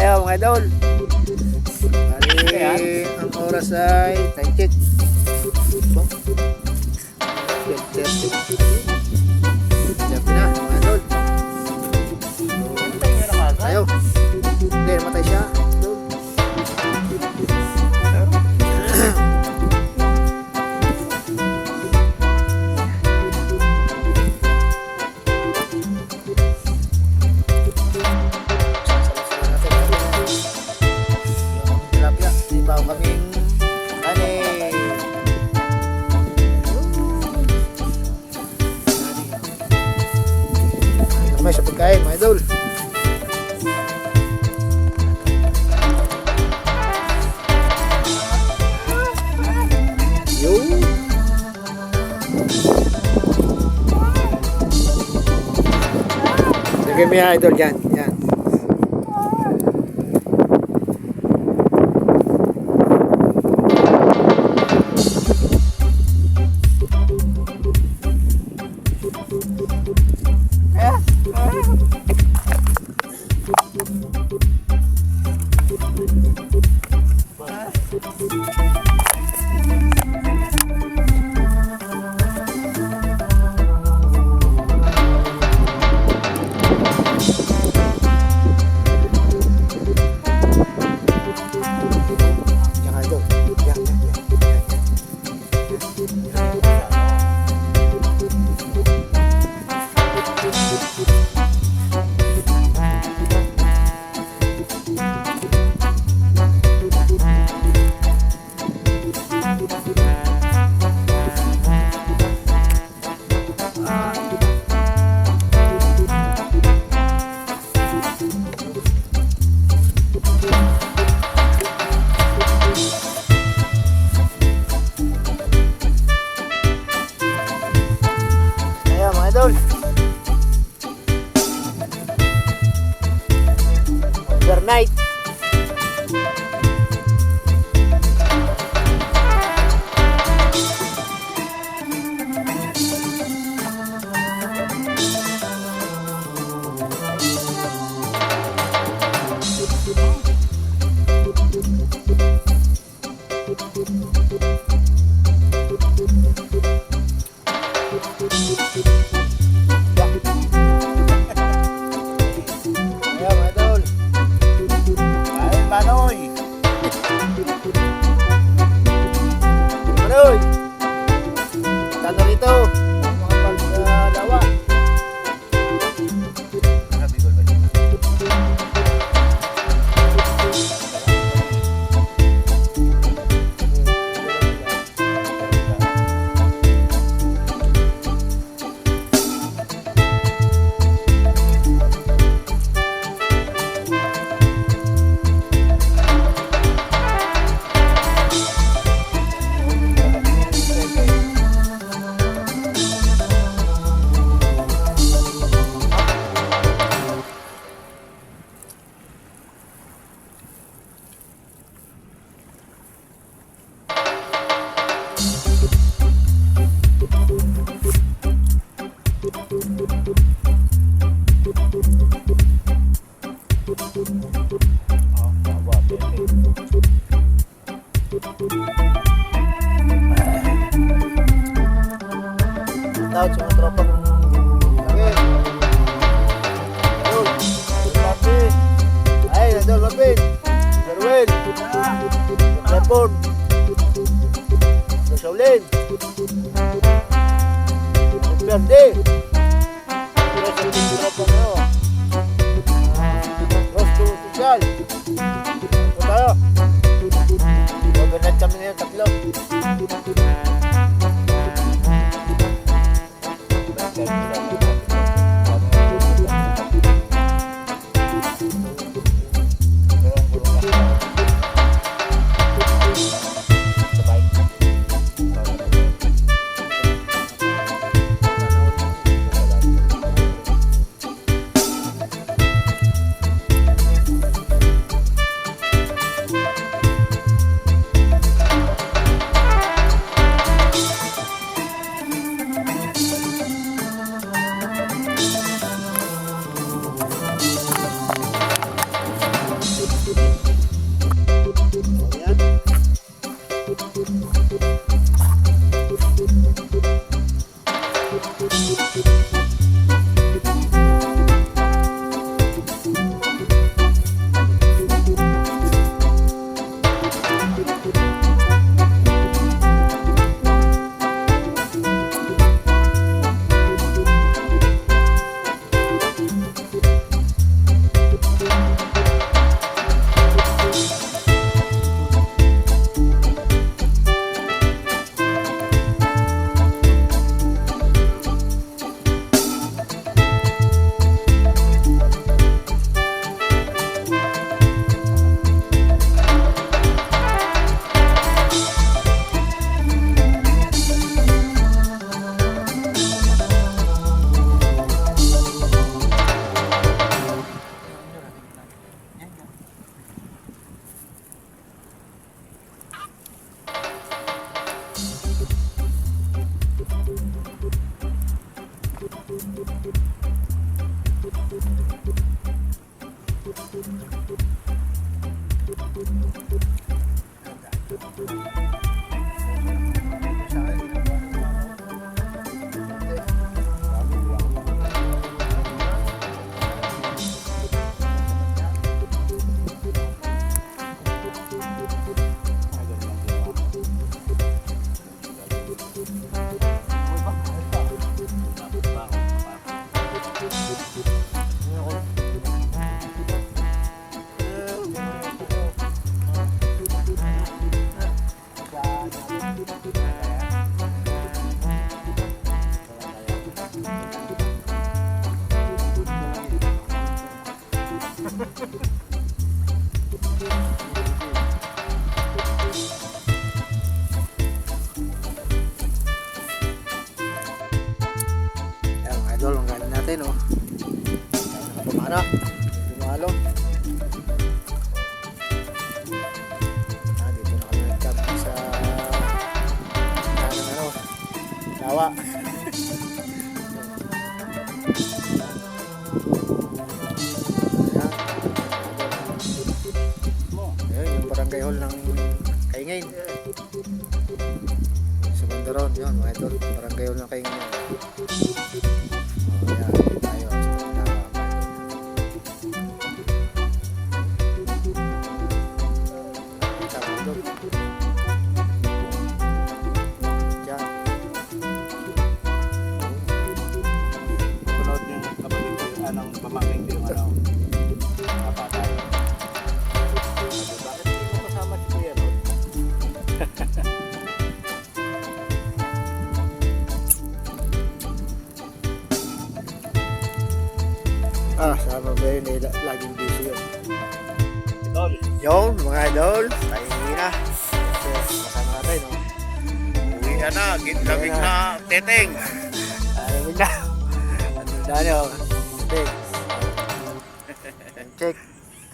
tayo mga idol. Bali, ang oras ay time check. 12.30. Sabi na mga idol. Tayo. Hindi, namatay siya. Lagay mo yung idol dyan. Yan. Ano rito? out sa mga tropa kong Okay. Idol, lapit. Ay, Idol, lapit. Darwin. Lepon. Saulin. Verde. Rostro Social. Ito tayo. Mag-ganat kami ngayon, tatlo. Nakapamana. Lumalo. Ah, dito na kami nag-camp sa ano, ano, Lawa. Ayan, yung barangay hall ng Kaingin. Sa Bandaron, yun mga idol. Barangay hall ng Kaingin. Ah, sama ba yun? Eh, la- laging busy yun. Idol. Yung mga idol, tayo na. Ito, kasama natin, no? Uwi ka na. Ginlamig na teteng. Alam na. Ano na nyo? Check. Check.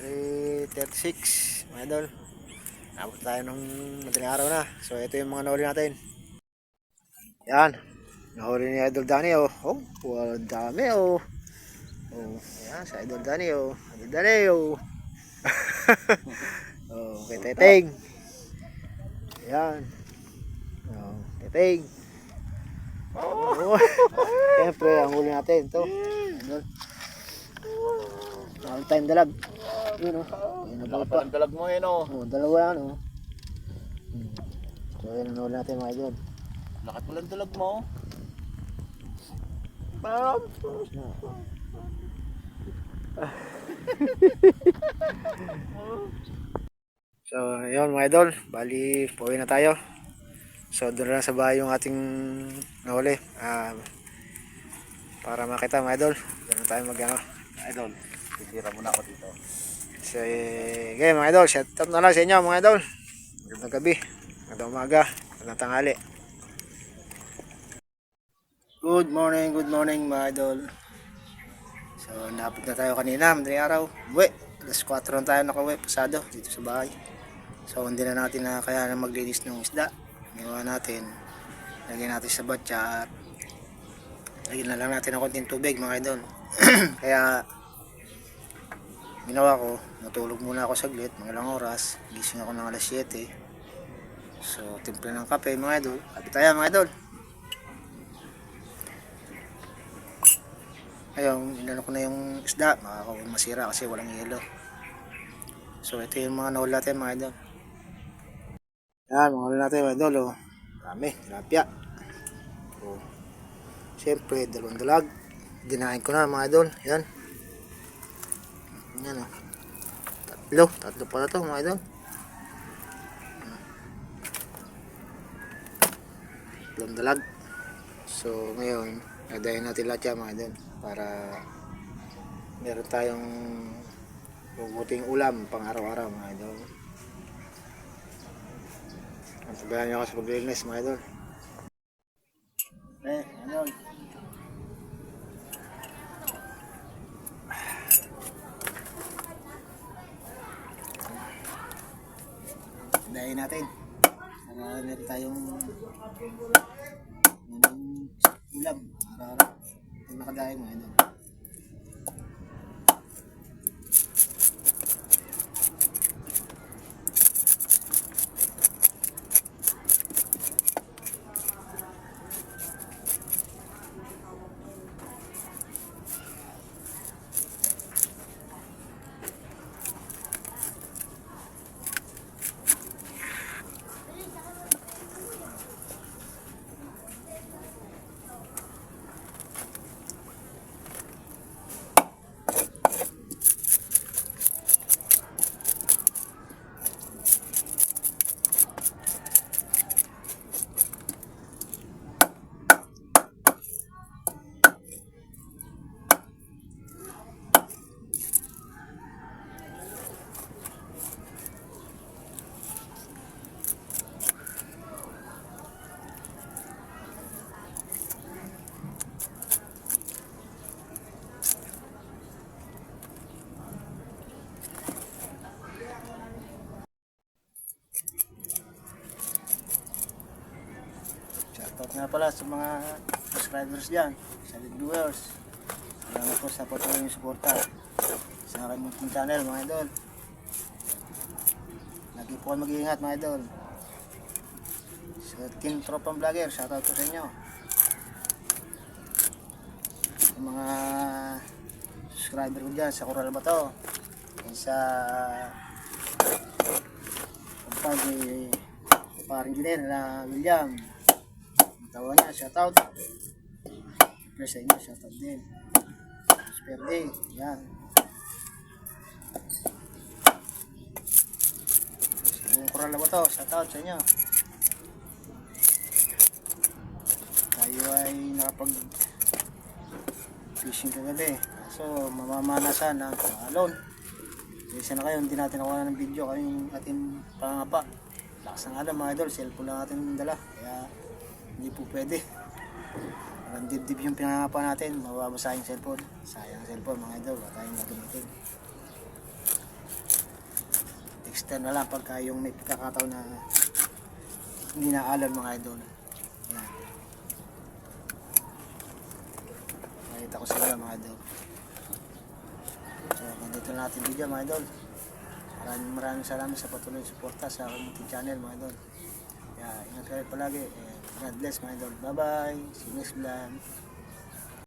336, mga idol. Abot tayo ng madaling araw na. So, ito yung mga nahuli natin. Yan. Nahuli ni Idol Danny, oh. Oh, wala dami, oh. Oh, yan, sa Idol Danny, oh. Idol Danny, oh. oh, kay Teteng. Yan. Oh, Teteng. Oh. Siyempre, ang huli natin, ito. Idol. All time dalag. Yun, oh. Yun, oh, ang dalag mo yun oh. Oh, dalawa yan, oh. So yun, ano natin mga idol. Lakat mo lang tulag mo. So, yun mga idol. Bali, pauwi na tayo. So, doon na sa bahay yung ating nahuli. Ah, para makita mga idol. Doon na tayo mag ano. Idol, titira muna ako dito. So, eh, okay mga idol. Shout out na lang sa inyo mga idol. Magandang gabi. Magandang umaga. Magandang tanghali. Good morning, good morning mga idol. So, napit na tayo kanina, madaling araw. Uwi, alas 4 na tayo nakauwi, pasado, dito sa bahay. So, hindi na natin na kaya na maglinis ng isda. Ginawa natin. Lagyan natin sa batya at lagyan na lang natin ng konting tubig mga idol. kaya, ginawa ko, natulog muna ako saglit, mga ilang oras. Gising ako ng alas 7. So, timpla ng kape mga idol. Kape tayo mga idol. Ayun, inano ko na yung isda, makaka masira kasi walang yelo. So ito yung mga nahuli natin mga idol. Yan, mga nahuli natin mga idol. Oh. Marami, tilapia. Oh. Siyempre, dalawang dalag. Dinahin ko na mga idol. Yan. Yan oh. Tatlo, tatlo pala to mga idol. Dalawang dalag. So ngayon, nadayin natin lahat yan mga idol para meron tayong bubuting ulam pang araw-araw mga idol. Ang tabayan nyo ako sa paglilinis mga idol. Eh, idol. Dahin natin. Para meron tayong ulam araw-araw. Nakadahin mo, idol. Shoutout nga pala sa mga subscribers dyan, sa viewers. Salamat po sa patuloy yung suporta sa aking munting channel mga idol. Lagi po mag-iingat mga idol. Sa Team Tropang Vlogger, shoutout po sa inyo. Sa mga subscriber ko dyan sa Coral Bato. Yan sa pag parang engineer na William. Tawa niya, shoutout. Siyempre sa inyo, shoutout din. Sperde, yan. Yung kurala ba to? Shoutout sa inyo. Tayo ay nakapag fishing kagabi. So, mamamanasan ng alon. Kasi na kayo, hindi natin nakuha ng video kaming ating pangapa. Lakas ng alam mga idol, cellphone lang natin dala. Hindi po pwede. Parang dibdib yung pinangapa natin, mababasa yung cellphone. Sayang ang cellphone mga idol, wala tayong gagamitin. Extend na lang pagka yung may pagkakataon na hindi na alam mga idol. Yan. Nakita ko sila mga idol. So, nandito na natin video mga idol. Maraming maraming salamat sa patuloy suporta sa aking channel mga idol. Kaya ingat kayo palagi. And God bless mga idol. Bye bye. See you next vlog.